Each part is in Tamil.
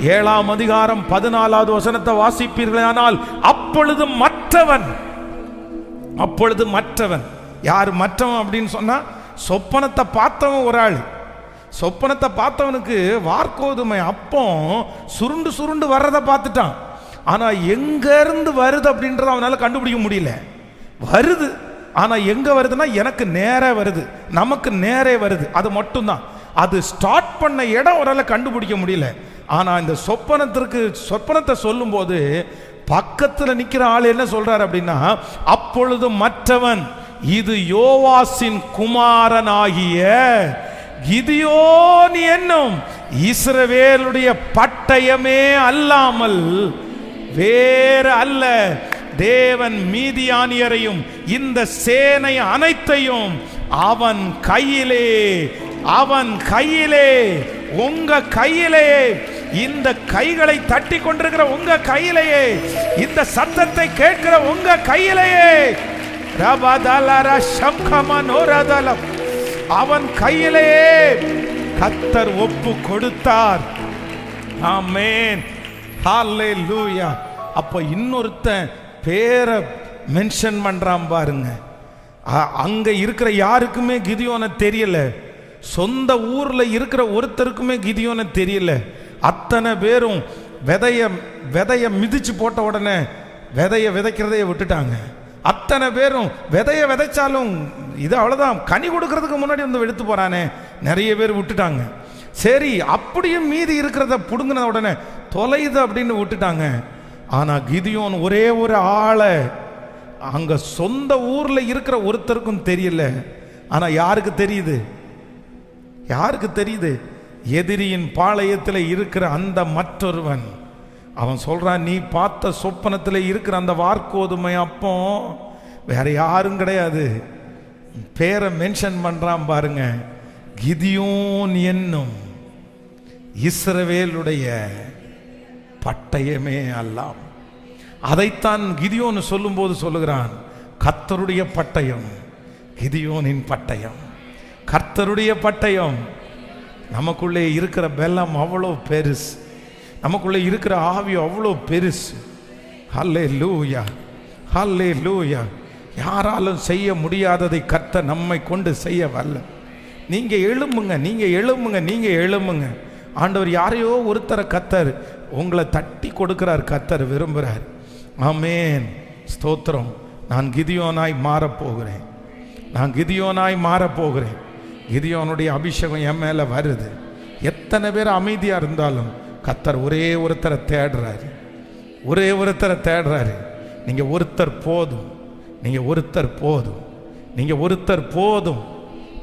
ஏழாம் அதிகாரம் பதினாலாவது வசனத்தை வாசிப்பீர்களானால் அப்பொழுது மற்றவன் அப்பொழுது மற்றவன். யார் மற்றவன் அப்படின்னு சொன்னா சொப்பனத்தை பார்த்தவன் ஒரு ஆள். சொப்பனத்தை பார்த்தவனுக்கு வார்கோதுமை அப்போ சுருண்டு சுருண்டு வர்றதை பார்த்துட்டான். ஆனா எங்க இருந்து வருது அப்படின்றத அவனால கண்டுபிடிக்க முடியல. வருது. ஆனா எங்க வருதுன்னா எனக்கு நேரே வருது. நமக்கு நேரே வருது. அது மட்டும்தான். அது ஸ்டார்ட் பண்ண இடம் ஒரு கண்டுபிடிக்க முடியல. ஆனால் இந்த சொப்பனத்திற்கு சொப்பனத்தை சொல்லும்போது பக்கத்தில் நிற்கிற ஆள் என்ன சொல்றாரு அப்படின்னா அப்பொழுது மற்றவன் இது யோவாசின் குமாரனாகிய கிதியோன் என்னும் இஸ்ரவேலுடைய பட்டயமே அல்லாமல் வேற அல்ல. தேவன் மீதியானியரையும் இந்த சேனை அனைத்தையும் அவன் கையிலே அவன் கையிலே உங்க கையிலே இந்த கைகளை தட்டி கொண்டிருக்கிற உங்க கையிலேயே இந்த சத்தத்தை கேட்கிற உங்க கையிலேயே அவன் கையிலேயே கத்தர் ஒப்பு கொடுத்தார். ஆமென். லூயா அப்ப இன்னொருத்தன் பேரை மென்ஷன் பண்றான் பாருங்க. அங்கே அங்க இருக்கிற யாருக்குமே கிதியோன தெரியல. சொந்த ஊர்ல இருக்கிற ஒருத்தருக்குமே கிதியோன தெரியல. அத்தனை பேரும் விதைய விதைய மிதிச்சு போட்ட உடனே விதைய விதைக்கிறதையே விட்டுட்டாங்க. அத்தனை பேரும் விதைய விதைச்சாலும் இது அவ்வளோதான் கனி கொடுக்கறதுக்கு முன்னாடி வந்து எடுத்து போறானே. நிறைய பேர் விட்டுட்டாங்க. சரி அப்படியும் மீதி இருக்கிறத பிடுங்கின உடனே தொலைது அப்படின்னு விட்டுட்டாங்க. ஆனால் கிதியோன் ஒரே ஒரு ஆளை அங்கே சொந்த ஊரில் இருக்கிற ஒருத்தருக்கும் தெரியல. ஆனால் யாருக்கு தெரியுது? யாருக்கு தெரியுது? எதிரியின் பாளையத்தில் இருக்கிற அந்த மற்றொருவன். அவன் சொல்கிறான் நீ பார்த்த சொப்பனத்தில் இருக்கிற அந்த வார்க்கோதுமை அப்போ வேற யாரும் கிடையாது. பேரை மென்ஷன் பண்ணுறான் பாருங்க கிதியோன் என்னும் இஸ்ரவேலுடைய பட்டயமே அல்லாம். அதைத்தான் கிதியோன்னு சொல்லும்போது சொல்லுகிறான் கத்தருடைய பட்டயம் கிதியோனின் பட்டயம் கர்த்தருடைய பட்டயம் நமக்குள்ளே இருக்கிற பெல்லம் அவ்வளோ பெருசு. நமக்குள்ளே இருக்கிற ஆவி அவ்வளோ பெருசு. ஹல்லே லூயா ஹல்லே லூயா யாராலும் செய்ய முடியாததை கத்த நம்மை கொண்டு செய்ய வல்ல. நீங்கள் எழும்புங்க நீங்கள் எழும்புங்க நீங்கள் எழும்புங்க. ஆண்டவர் யாரையோ ஒருத்தரை கத்தர் உங்களை தட்டி கொடுக்கிறார் கத்தர் விரும்புகிறார். ஆமேன். ஸ்தோத்திரம். நான் கிதியோனாய் மாறப்போகிறேன். நான் கிதியோனாய் மாறப் போகிறேன் கிதியோனுடைய அபிஷேகம் என் மேலே வருது. எத்தனை பேர் அமைதியாக இருந்தாலும் கத்தர் ஒரே ஒருத்தரை தேடுறாரு. ஒரே ஒருத்தரை தேடுறாரு. நீங்கள் ஒருத்தர் போதும். நீங்கள் ஒருத்தர் போதும். நீங்கள் ஒருத்தர் போதும்.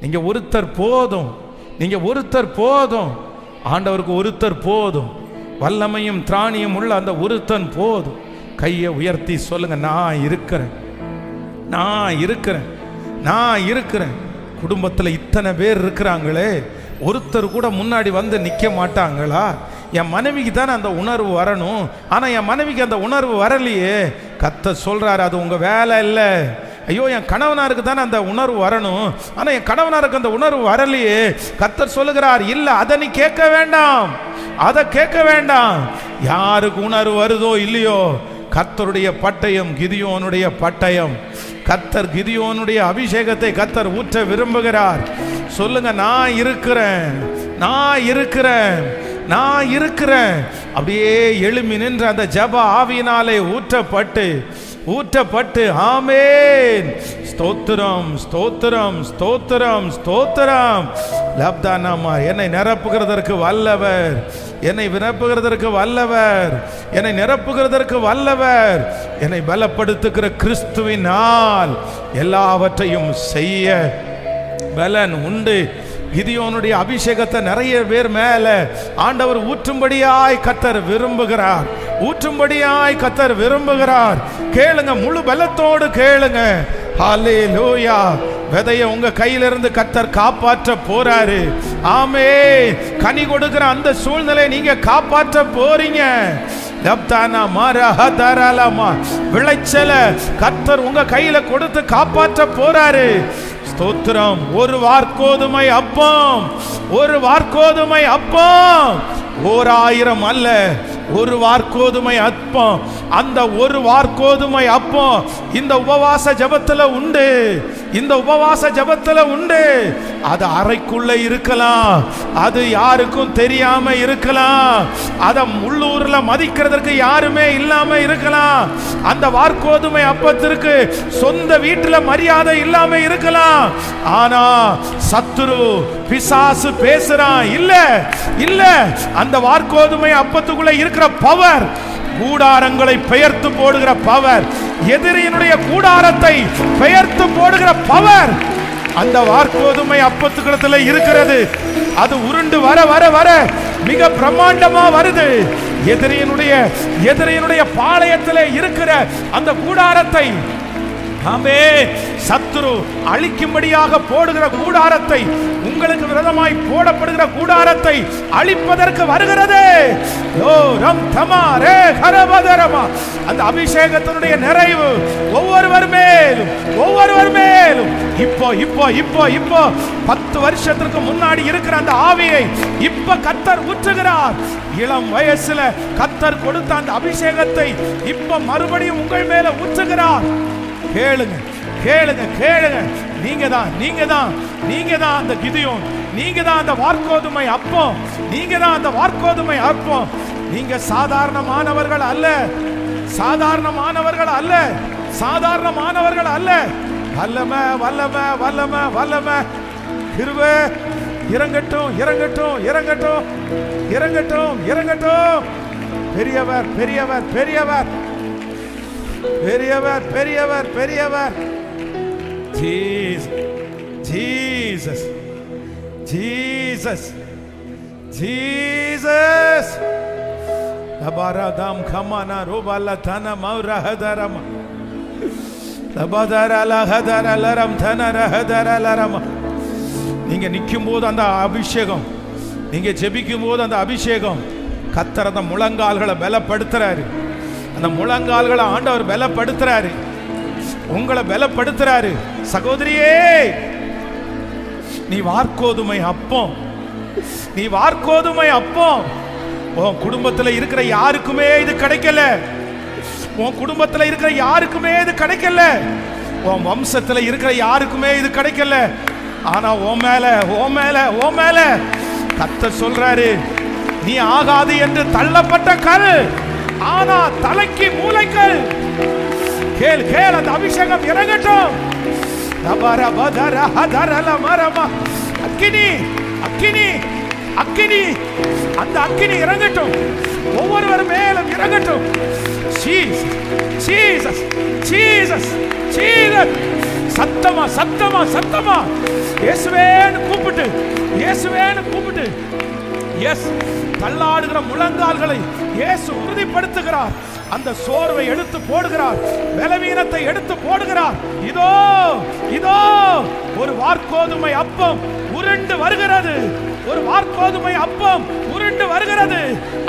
நீங்கள் ஒருத்தர் போதும். நீங்கள் ஒருத்தர் போதும். ஆண்டவருக்கு ஒருத்தர் போதும். வல்லமையும் திராணியும் உள்ள அந்த ஒருத்தன் போதும். கையை உயர்த்தி சொல்லுங்க நான் இருக்கிறேன். நான் இருக்கிறேன். நான் இருக்கிறேன். குடும்பத்தில் இத்தனை பேர் இருக்கிறாங்களே ஒருத்தர் கூட முன்னாடி வந்து நிற்க மாட்டாங்களா? என் மனைவிக்கு தானே அந்த உணர்வு வரணும். ஆனால் என் மனைவிக்கு அந்த உணர்வு வரலையே. கத்த சொல்கிறாரு அது உங்கள் வேலை இல்லை. ஐயோ என் கணவனாருக்கு தானே அந்த உணர்வு வரணும். ஆனால் என் கணவனாருக்கு அந்த உணர்வு வரலையே. கத்தர் சொல்லுகிறார் இல்லை அதை நீ கேட்க வேண்டாம். அதை கேட்க வேண்டாம். யாருக்கு உணர்வு வருதோ இல்லையோ கத்தருடைய பட்டயம் கிதியோனுடைய பட்டயம். கத்தர் கிதியோனுடைய அபிஷேகத்தை கத்தர் ஊற்ற விரும்புகிறார். சொல்லுங்க நான் இருக்கிறேன் நான் இருக்கிறேன் நான் இருக்கிறேன். அப்படியே எழுமி நின்ற அந்த ஜப ஆவியினாலே ஊற்றப்பட்டு ஊற்றப்பட்டு ஆமேன். ஸ்தோத்திரம் ஸ்தோத்திரம் ஸ்தோத்திரம் ஸ்தோத்திரம். லப்தானாமா என்னை நிரப்புகிறதற்கு வல்லவர். என்னை நிரப்புகிறதற்கு வல்லவர். என்னை நிரப்புகிறதற்கு வல்லவர். என்னை பலப்படுத்துகிற கிறிஸ்துவினால் எல்லாவற்றையும் செய்ய பலன் உண்டு. கிதியோனுடைய அபிஷேகத்தை நிறைய பேர் மேல ஆண்டவர் ஊற்றும்படியாய் கத்தர் விரும்புகிறார். ஊற்றும்படியாய் கத்தர் விரும்புகிறார். கேளுங்க முழு பலத்தோடு கேளுங்க. ஹாலே லூயா விதைய உங்க கையிலிருந்து கத்தர் காப்பாற்ற போறாரு. ஆமே கனி கொடுக்கிற அந்த சூழ்நிலை நீங்க காப்பாற்ற போறீங்க. விளைச்சல கத்தர் உங்க கையில கொடுத்து காப்பாற்ற போறாரு. ஸ்தோத்திரம். ஒரு வார்கோதுமை அப்பம். ஒரு வார்க்கோதுமை அப்பம். ஓர் ஆயிரம் அல்ல ஒரு வார்கோதுமை அப்பம் அந்த ஒரு வார்கோதுமை அப்பம் இந்த உபவாச ஜபத்துல உண்டு. இந்த உபவாச ஜபத்துல உண்டு. அது அறைக்குள்ள இருக்கலாம் அது யாருக்கும் தெரியாம இருக்கலாம். அத உள்ளூர்ல மதிக்கிறதுக்கு யாருமே இல்லாம இருக்கலாம். அந்த வார்கோதுமை அப்பத்திற்கு சொந்த வீட்டுல மரியாதை இல்லாம இருக்கலாம். ஆனா சத்துரு பிசாசு பேசுறான். இல்ல இல்ல அந்த வார்கோதுமை அப்பத்துக்குள்ள இருக்கிற பவர் கூடாரங்களை பெயர்த்து போடுகிற பவர் எதிரியினுடைய கூடாரத்தை பெயர்த்து போடுகிற பவர் அந்த வார்கோதுமை அப்பத்துக்கிடத்துல இருக்கிறது. அது உருண்டு வர வர வர மிக பிரம்மாண்டமா வருது. எதிரியினுடைய எதிரியினுடைய பாளையத்திலே இருக்கிற அந்த கூடாரத்தை ஆமே சத்துரு அழிக்கும்படியாக போடுகிற கூடாரத்தை உங்களுக்கு விரதமாய் போடப்படுகிற கூடாரத்தை அழிப்பதற்கு வருகிறது. அந்த அபிஷேகத்தினுடைய நிறைவு ஒவ்வொருவர் மேலும் ஒவ்வொருவர் மேலும். இப்போ இப்போ இப்போ இப்போ பத்து வருஷத்திற்கு முன்னாடி இருக்கிற அந்த ஆவியை இப்ப கத்தர் ஊற்றுகிறார். இளம் வயசுல கத்தர் கொடுத்த அந்த அபிஷேகத்தை இப்ப மறுபடியும் உங்கள் மேல ஊற்றுகிறார். கேளுங்க கேளுங்க கேளுங்க. நீங்க தான் நீங்க தான் நீங்க தான் அந்த கிதியோன். நீங்க தான் அந்த வார்க்கோதுமை அப்போ நீங்க தான் அந்த வார்க்கோதுமை அப்போ நீங்க சாதாரணமானவர்கள் அல்ல. சாதாரணமானவர்கள் அல்ல. சாதாரணமானவர்கள் அல்ல. வல்லம வல்லம வல்லம வல்லம. கிருபை இறங்கட்டும் இறங்கட்டும் இறங்கட்டும். இறங்கட்டும் இறங்கட்டும். பெரியவர் பெரியவர் பெரியவர். பெரியவர் பெரியவர் பெரியவர். ஜீசஸ் ஜீசஸ் ஜீசஸ் தபாராதாம் கமானா ரூபால ரூபல தன மௌரஹதரம லபதர லஹதர லரம் தன ரஹதர லரம நீங்க நிற்கும் போது அந்த அபிஷேகம் நீங்க ஜெபிக்கும் போது அந்த அபிஷேகம் கத்தரத முழங்கால்களை பலப்படுத்துறாரு. அந்த முழங்கால்களை ஆண்டவர் பலப்படுத்துறாரு. உங்களை பலப்படுத்துறாரு. சகோதரியே நீ வார்க்கோதுமை அப்பம். நீ வார்க்கோதுமை அப்பம். உன் குடும்பத்துல இருக்கிற யாருக்குமே இது கிடைக்கல. உன் குடும்பத்துல இருக்கிற யாருக்குமே இது கிடைக்கல. உன் வம்சத்துல இருக்கிற யாருக்குமே இது கிடைக்கல. ஆனா ஓ மேல ஓ மேல ஓ மேல கத்த சொல்றாரு நீ ஆகாது என்று தள்ளப்பட்ட கல். ஆனா தலைக்கு மூளைக்கல் கேள் கேள் அந்த அபிஷேகம் இறங்கட்டும். ரபர பதர ஹதரல மரம அக்கினி அக்கினி அக்கினி. அந்த அக்கினி இறங்கட்டும். ஒவ்வொருவர் மேலும் இறங்கட்டும். ஜீசஸ் ஜீசஸ் ஜீசஸ் சத்தமா சத்தமா சத்தமா. இயேசுவேன்னு கூப்பிட்டு இயேசுவேன்னு கூப்பிட்டு. எஸ் தள்ளாடுகிற முழங்கால்களை இயேசு உறுதிப்படுத்துகிறார். அந்த சோர்வை எடுத்து போடுகிறார். பலவீனத்தை எடுத்து போடுகிறார். இதோ இதோ ஒரு வார்க்கோதுமை அப்பம் உருண்டு வருகிறது. ஒரு வார்க்கோதுமை அப்பம் உருண்டு வருகிறது.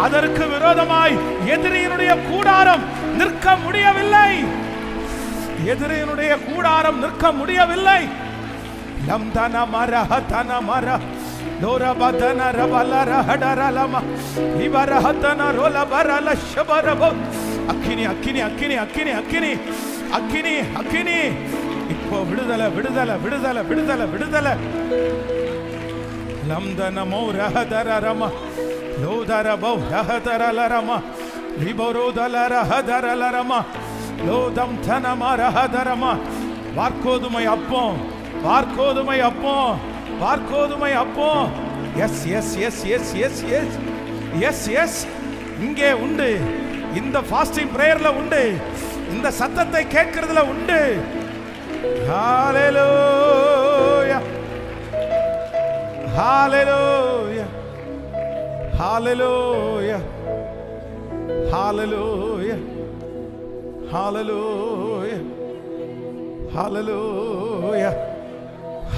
அதற்கு விரோதமாய் எதிரியினுடைய கூடாரம் நிற்க முடியவில்லை. எதிரியினுடைய கூடாரம் நிற்க முடியவில்லை. நம் தன மரஹ தன மர ದೋರಬದನ ರಬಲ ರಹಡರಲಮ ಇವರ ಹತನ ರೋಲ ಬರಲ ಶಬರಬ ಅಕ್ಕಿನಿ ಅಕ್ಕಿನಿ ಅಕ್ಕಿನಿ ಅಕ್ಕಿನಿ ಅಕ್ಕಿನಿ ಅಕ್ಕಿನಿ ಅಕ್ಕಿನಿ இப்போ விடுதலை விடுதலை விடுதலை விடுதலை விடுதலை லம்தனமோ ரஹதர ரம லோதரபோ ரஹதர லரம லிபரோதல ரஹதர லரம லோதம் தனம ரஹதரம வார்க்கோதுமை அப்போ வார்க்கோதுமை அப்போ பார்க்கோதுமை அப்போ. Yes yes yes yes yes yes yes yes இங்கே உண்டு. இந்த ஃபாஸ்டிங் பிரேயர்ல உண்டு. இந்த சத்தத்தை கேட்கிறதுல உண்டு. ஹalleluya ஹalleluya ஹalleluya ஹalleluya ஹalleluya ஹalleluya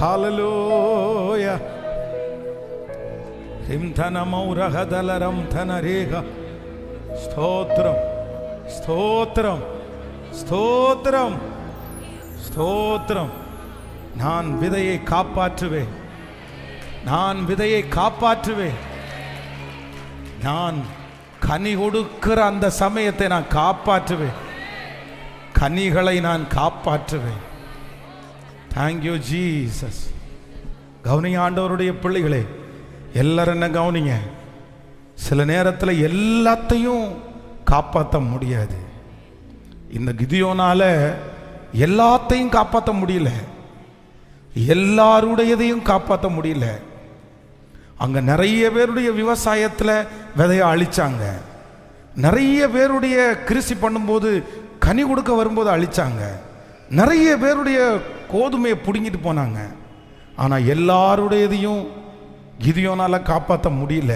ஹalleluya ரிம்தனமௌரகதலரம் தனரேக ஸ்தோத்ரம் ஸ்தோத்ரம் ஸ்தோத்திரம் ஸ்தோத்திரம் நான் விதையை காப்பாற்றுவேன். நான் விதையை காப்பாற்றுவேன். நான் கனி கொடுக்கிற அந்த சமயத்தை நான் காப்பாற்றுவேன். கனிகளை நான் காப்பாற்றுவேன். தேங்க்யூ ஜீசஸ் கவனிங்க ஆண்டவருடைய பிள்ளைகளே எல்லாரும் என்ன கவனிங்க? சில நேரத்தில் எல்லாத்தையும் காப்பாற்ற முடியாது. இந்த கிதியோனால எல்லாத்தையும் காப்பாற்ற முடியல. எல்லாருடையதையும் காப்பாற்ற முடியல. அங்கே நிறைய பேருடைய விவசாயத்தில் விதைய அழிச்சாங்க. நிறைய பேருடைய கிருஷி பண்ணும்போது கனி கொடுக்க வரும்போது அழிச்சாங்க. நிறைய பேருடைய கோதுமையை பிடுங்கிட்டு போனாங்க. ஆனால் எல்லாருடையதையும் கிதியோனால் காப்பாற்ற முடியல.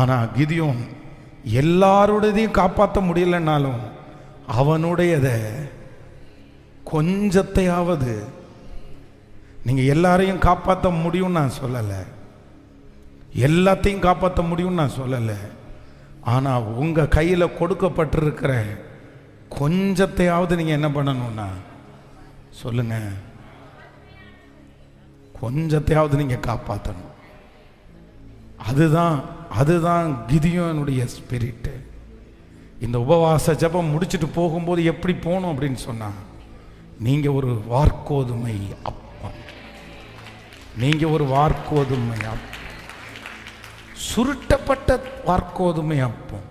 ஆனால் கிதியோன் எல்லாருடையதையும் காப்பாற்ற முடியலன்னாலும் அவனுடையதை கொஞ்சத்தையாவது நீங்கள் எல்லாரையும் காப்பாற்ற முடியும்னு நான் சொல்லலை. எல்லாத்தையும் காப்பாற்ற முடியும்னு நான் சொல்லலை. ஆனால் உங்கள் கையில் கொடுக்கப்பட்டிருக்கிற கொஞ்சத்தையாவது நீங்கள் என்ன பண்ணணும்னா சொல்லுங்க. கொஞ்சத்தையாவது நீங்கள் காப்பாற்றணும் அதுதான் அதுதான் கிதியோனுடைய ஸ்பிரிட்டு இந்த உபவாச ஜெபம் முடிச்சுட்டு போகும்போது எப்படி போகணும் அப்படின்னு சொன்னா நீங்க ஒரு வார்க்கோதுமை அப்பம். நீங்க ஒரு வார்க்கோதுமை அப்பம். சுருட்டப்பட்ட வார்க்கோதுமை அப்பம்.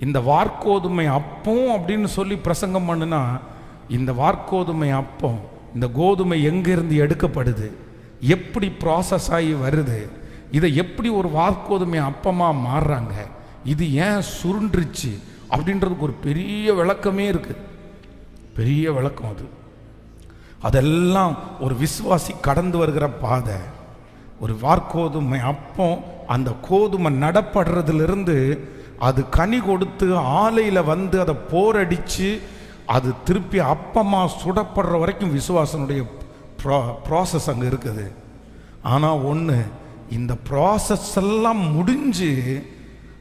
இந்த வார்க்கோதுமை அப்பம் அப்படின்னு சொல்லி பிரசங்கம் பண்ணுனா இந்த வார்க்கோதுமை அப்பம் இந்த கோதுமை எங்கேருந்து எடுக்கப்படுது? எப்படி ப்ராசஸ் ஆகி வருது? இதை எப்படி ஒரு வார்க்கோதுமை அப்பமாக மாறுறாங்க? இது ஏன் சுருண்டுருச்சு? அப்படின்றதுக்கு ஒரு பெரிய விளக்கமே இருக்குது பெரிய விளக்கம் அது. அதெல்லாம் ஒரு விசுவாசி கடந்து வருகிற பாதை. ஒரு வார்க்கோதுமை அப்பம் அந்த கோதுமை நடப்படுறதுலேருந்து அது கனி கொடுத்து ஆலையில் வந்து அதை போரடிச்சு அது திருப்பி அப்பமா சுடப்படுற வரைக்கும் விசுவாசனுடைய ப்ராசஸ் அங்கே இருக்குது. ஆனால் ஒன்று இந்த ப்ராசஸ் எல்லாம் முடிஞ்சு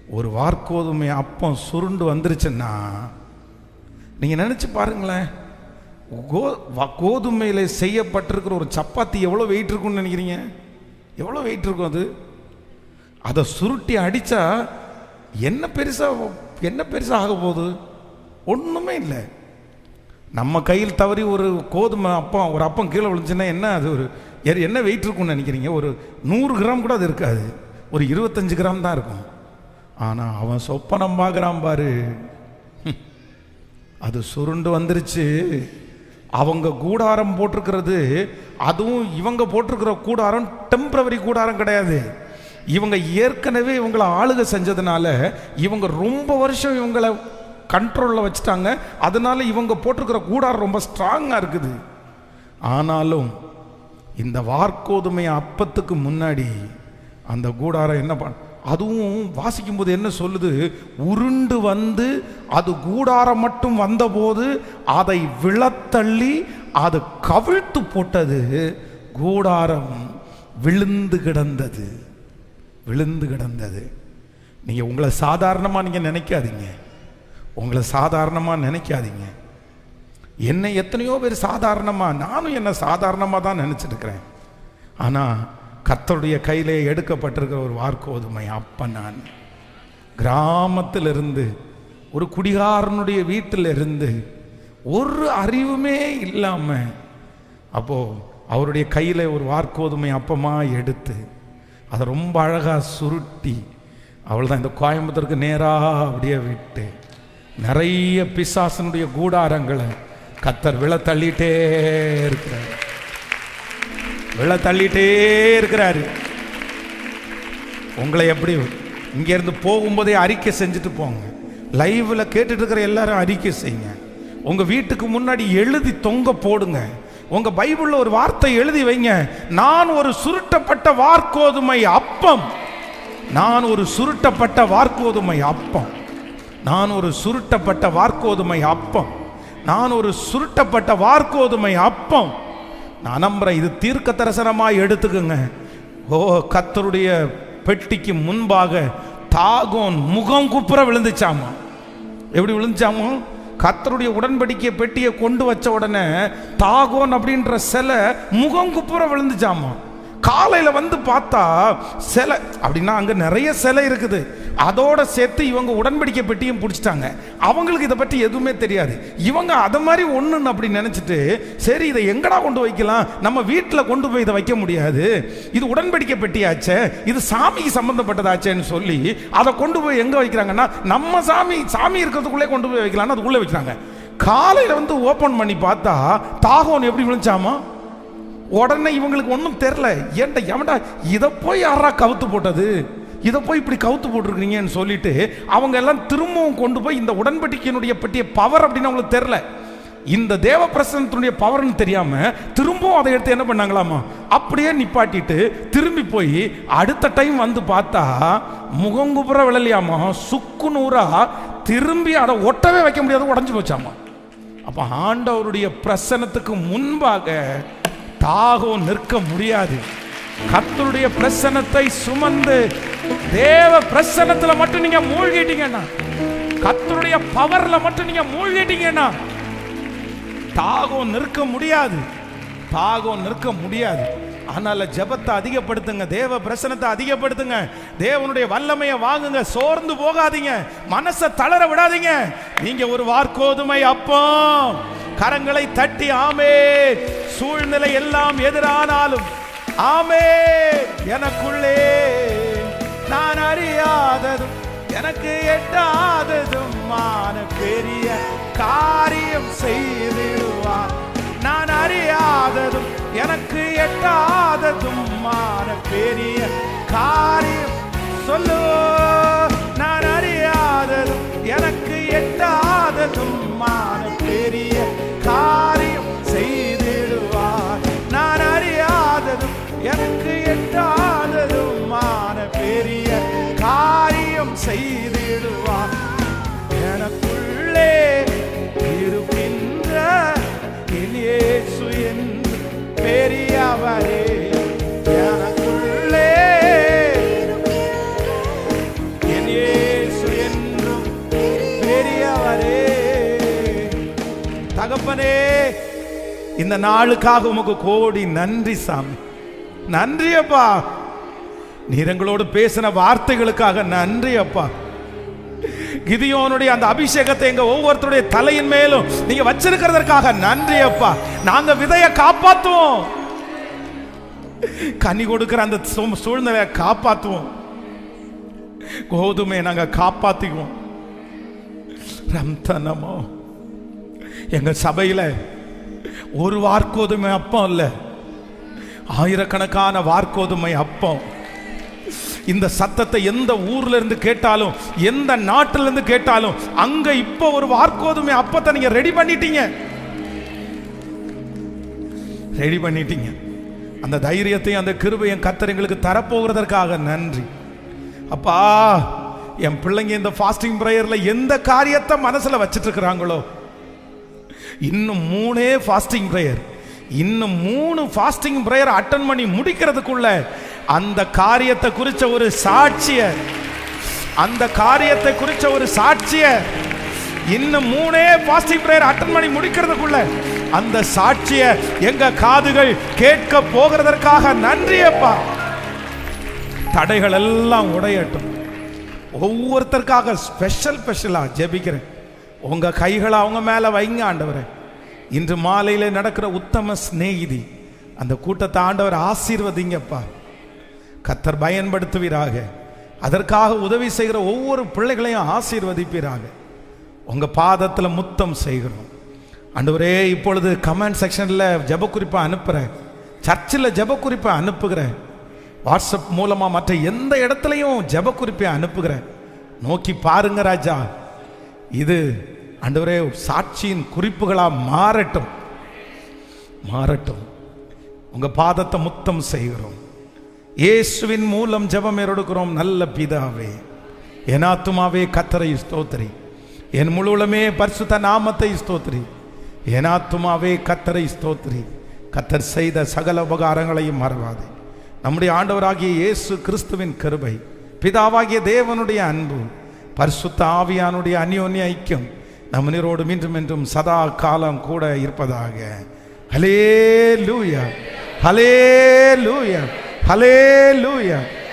ஒரு வார்க்கோதுமை அப்பம் சுருண்டு வந்துருச்சுன்னா நீங்கள் நினச்சி பாருங்களேன் கோ வ- செய்யப்பட்டிருக்கிற ஒரு சப்பாத்தி எவ்வளோ வெயிட் இருக்கும்னு நினைக்கிறீங்க? எவ்வளோ வெயிட் இருக்கும் அது? அதை சுருட்டி அடித்தா என்ன பெருசாக என்ன பெருசாக ஆக போகுது? ஒன்றுமே இல்லை. நம்ம கையில் தவறி ஒரு கோதுமை அப்பம் ஒரு அப்பம் கீழே விழுந்துச்சுன்னா என்ன அது ஒரு என்ன வெயிட் இருக்கும்னு நினைக்கிறீங்க? ஒரு நூறு கிராம் கூட அது இருக்காது. ஒரு இருபத்தஞ்சு கிராம் தான் இருக்கும். ஆனால் அவன் சொப்பனம் பார்க்குறான் பாரு. அது சுருண்டு வந்துருச்சு. அவங்க கூடாரம் போட்டிருக்கிறது அதுவும் இவங்க போட்டிருக்கிற கூடாரம் டெம்பரவரி கூடாரம் கிடையாது. இவங்க ஏற்கனவே இவங்களை ஆளுக செஞ்சதுனால இவங்க ரொம்ப வருஷம் இவங்களை கண்ட்ரோலில் வச்சுட்டாங்க. அதனால இவங்க போட்டிருக்கிற கூடாரம் ரொம்ப ஸ்ட்ராங்காக இருக்குது. ஆனாலும் இந்த வார்க்கோதுமை அப்பத்துக்கு முன்னாடி அந்த கூடாரம் என்ன பண்ண அதுவும் வாசிக்கும்போது என்ன சொல்லுது? உருண்டு வந்து அது கூடாரம் மட்டும் வந்தபோது அதை விழத்தள்ளி அது கவிழ்த்து போட்டது கூடாரம் விழுந்து கிடந்தது. விழுந்து கிடந்தது. நீங்கள் உங்களை சாதாரணமாக நீங்கள் நினைக்காதீங்க. உங்களை சாதாரணமாக நினைக்காதீங்க. என்னை எத்தனையோ பேர் சாதாரணமாக நானும் என்னை சாதாரணமாக தான் நினச்சிருக்கிறேன். ஆனால் கத்தருடைய கையிலே எடுக்கப்பட்டிருக்கிற ஒரு வார்க்கோதுமை அப்போ நான் கிராமத்திலிருந்து ஒரு குடிகாரனுடைய வீட்டில் இருந்து ஒரு அறிவுமே இல்லாமல் அப்போது அவருடைய கையில் ஒரு வார்க்கோதுமை அப்பமாக எடுத்து அதை ரொம்ப அழகாக சுருட்டி அவள் தான் இந்த கோயம்புத்தூருக்கு நேராக அப்படியே விட்டு நிறைய பிசாசனுடைய கூடாரங்களை கத்தர் விழ தள்ளிட்டே இருக்கிறார். விழ தள்ளிட்டே இருக்கிறாரு. உங்களை எப்படி இங்க இருந்து போகும்போதே அறிக்கை செஞ்சுட்டு போங்க. லைவ்ல கேட்டுட்டு இருக்கிற எல்லாரும் அறிக்கை செய்யுங்க. உங்க வீட்டுக்கு முன்னாடி எழுதி தொங்க போடுங்க. உங்க பைபிள்ல ஒரு வார்த்தை எழுதி வைங்க. நான் ஒரு சுருட்டப்பட்ட வார்க்கோதுமை அப்பம். நான் ஒரு சுருட்டப்பட்ட வார்க்கோதுமை அப்பம். நான் ஒரு சுருட்டப்பட்ட வார்க்கோதுமை அப்பம். நான் ஒரு சுருட்டப்பட்ட வார்க்கோதுமை அப்பம். நான் நம்புறேன் இது தீர்க்க தரிசனமாக எடுத்துக்கோங்க. ஓ கத்தருடைய பெட்டிக்கு முன்பாக தாகோன் முகம் குப்புற விழுந்துச்சாமா? எப்படி விழுந்துச்சாமோ? கத்தருடைய உடன்படிக்கை பெட்டியை கொண்டு வச்ச உடனே தாகோன் அப்படின்ற சிலை முகம் குப்புற விழுந்துச்சாமா? காலையில் வந்து பார்த்தா சிலை அப்படின்னா அங்கே நிறைய சிலை இருக்குது. அதோட சேர்த்து இவங்க உடன்படிக்கை பெட்டியும் பிடிச்சிட்டாங்க. அவங்களுக்கு இதை பற்றி எதுவுமே தெரியாது. இவங்க அதை மாதிரி ஒன்றுன்னு அப்படி நினச்சிட்டு சரி இதை எங்கடா கொண்டு வைக்கலாம்? நம்ம வீட்டில் கொண்டு போய் இதை வைக்க முடியாது. இது உடன்படிக்கை பெட்டியாச்சே இது சாமிக்கு சம்மந்தப்பட்டதாச்சேன்னு சொல்லி அதை கொண்டு போய் எங்கே வைக்கிறாங்கன்னா நம்ம சாமி சாமி இருக்கிறதுக்குள்ளே கொண்டு போய் வைக்கலாம்னு அதுக்குள்ளே வைக்கிறாங்க. காலையில் வந்து ஓப்பன் பண்ணி பார்த்தா தாகோன் எப்படி விழுந்துச்சாமா? உடனே இவங்களுக்கு ஒன்றும் தெரில ஏன்டா எவன்டா இதை போய் யாரா கவுத்து போட்டது? இதை போய் இப்படி கவுத்து போட்டிருக்கீங்கன்னு சொல்லிட்டு அவங்க எல்லாம் திரும்பவும் கொண்டு போய் இந்த உடன்படிக்கையினுடைய பற்றிய பவர் அப்படின்னு அவங்களுக்கு தெரில இந்த தேவ பிரசனத்தினுடைய பவர்னு தெரியாம திரும்பவும் அதை எடுத்து என்ன பண்ணாங்களாமா? அப்படியே நிப்பாட்டிட்டு திரும்பி போய் அடுத்த டைம் வந்து பார்த்தா முகங்குபுற விழலையாமா? சுக்கு நூறா திரும்பி அதை ஒட்டவே வைக்க முடியாது உடஞ்சு போச்சாமா? அப்ப ஆண்டவருடைய பிரசனத்துக்கு முன்பாக தாகம் நிற்க முடியாது. கத்தருடைய பிரசனத்தை சுமந்து தேவ பிரசனத்துல மட்டும் நீங்க மூழ்கிட்டீங்கன்னா கத்தருடைய பவர்ல மட்டும் நீங்க மூழ்கிட்டீங்கன்னா தாகம் நிற்க முடியாது. தாகம் நிற்க முடியாது. அதனால ஜெபத்தை அதிகப்படுத்துங்க தேவ பிரசனத்தை அதிகப்படுத்துங்க. தேவனுடைய வல்லமையை வாங்குங்க சோர்ந்து போகாதீங்க. மனசை தளர விடாதீங்க. நீங்க ஒரு வார்க்கோதுமை அப்பம். கரங்களை தட்டி ஆமே சூழ்நிலை எல்லாம் எதிரானாலும் ஆமே எனக்குள்ளே நான் அறியாததும் எனக்கு எட்டாததுமான பெரிய காரியம் செய்திடுவார். நான் அறியாததும் எனக்கு எட்டாததுமான பெரிய காரியம் சொல்லுவோம் நான் அறியாததும் எனக்கு எட்டாததுமான இந்த நாளுக்காக உமக்கு கோடி நன்றி சாமி. நன்றி அப்பா. நீர் எங்களோடு பேசின வார்த்தைகளுக்காக நன்றி அப்பா. கிதியோனுடைய அந்த அபிஷேகத்தை எங்க ஒவ்வொருத்தருடைய தலையின் மேலும் நீங்க வச்சிருக்கிறதற்காக நன்றி அப்பா. நாங்க விதைய காப்பாத்துவோம். கனி கொடுக்கிற அந்த சூழ்நிலையை காப்பாத்துவோம். கோதுமையை நாங்க காப்பாத்திக்குவோம். ரம்தனமோ. எங்க சபையில ஒரு வார்க்கோதுமை அப்பம் இல்லை ஆயிரக்கணக்கான வார்க்கோதுமை அப்பம். இந்த சத்தத்தை எந்த ஊர்ல இருந்து கேட்டாலும் எந்த நாட்டில இருந்து கேட்டாலும் அங்க இப்ப ஒரு வார்க்கோதுமை அப்பத்தை நீங்க ரெடி பண்ணிட்டீங்க. ரெடி பண்ணிட்டீங்க. அந்த தைரியத்தையும் அந்த கிருபையும் கத்தர் எங்களுக்கு தரப்போகிறதற்காக நன்றி. அப்பா என் பிள்ளைங்க இந்த ஃபாஸ்டிங் ப்ரேயரில் எந்த காரியத்தை மனசில் வச்சுட்டு இருக்கிறாங்களோ இன்னும் மூணே ஃபாஸ்டிங் ப்ரேயர் இன்னும் மூணு ஃபாஸ்டிங் ப்ரேயர் அட்டன் பண்ணி முடிக்கிறதுக்குள்ள அந்த காரியத்தை குறித்த ஒரு சாட்சிய அந்த காரியத்தை குறித்த ஒரு சாட்சிய இன்னும் மூணே ஃபாஸ்டிங் ப்ரேயர் அட்டன் பண்ணி முடிக்கிறதுக்குள்ள அந்த சாட்சிய எங்க காதுகள் கேட்க போகிறதற்காக நன்றியப்பா தடைகள் எல்லாம் உடையட்டும். ஒவ்வொருத்தருக்காக ஸ்பெஷல் ஸ்பெஷலாக ஜெபிக்கிறேன். உங்கள் கைகளை அவங்க மேலே வைங்க ஆண்டவரே. இன்று மாலையில் நடக்கிற உத்தம சிநேகிதி அந்த கூட்டத்தை ஆண்டவர் ஆசீர்வதிங்கப்பா. கத்தர் பயன்படுத்துவீராக. அதற்காக உதவி செய்கிற ஒவ்வொரு பிள்ளைகளையும் ஆசீர்வதிப்பீராக. உங்கள் பாதத்தில் முத்தம் செய்கிறோம். ஆண்டவரே இப்பொழுது கமெண்ட் செக்ஷனில் ஜபக்குறிப்பை அனுப்புகிறேன் சர்ச்சில் ஜபக்குறிப்பை அனுப்புகிறேன் வாட்ஸ்அப் மூலமாக மற்ற எந்த இடத்துலையும் ஜபக்குறிப்பை அனுப்புகிறேன் நோக்கி பாருங்க ராஜா. இது அண்டவரே சாட்சியின் குறிப்புகளாக மாறட்டும். மாறட்டும். உங்க பாதத்தை முத்தம் செய்கிறோம். இயேசுவின் மூலம் ஜெபம் எடுக்கிறோம் நல்ல பிதாவே. என் ஆத்துமாவே கத்தரை ஸ்தோத்திரி. என் முழுவலுமே பரிசுத்த நாமத்தை ஸ்தோத்திரி. என் ஆத்துமாவே கத்தரை ஸ்தோத்திரி. கத்தர் செய்த சகல உபகாரங்களையும் மறவாதே. நம்முடைய ஆண்டவராகிய இயேசு கிறிஸ்துவின் கருவை பிதாவாகிய தேவனுடைய அன்பு பரிசுத்த ஆவியானுடைய அந்யோன்ய ஐக்கியம் நம் நீரோடு மீண்டும் என்றும் சதா காலம் கூட இருப்பதாக. ஹலே லூயா ஹலே லூயா ஹலே லூயா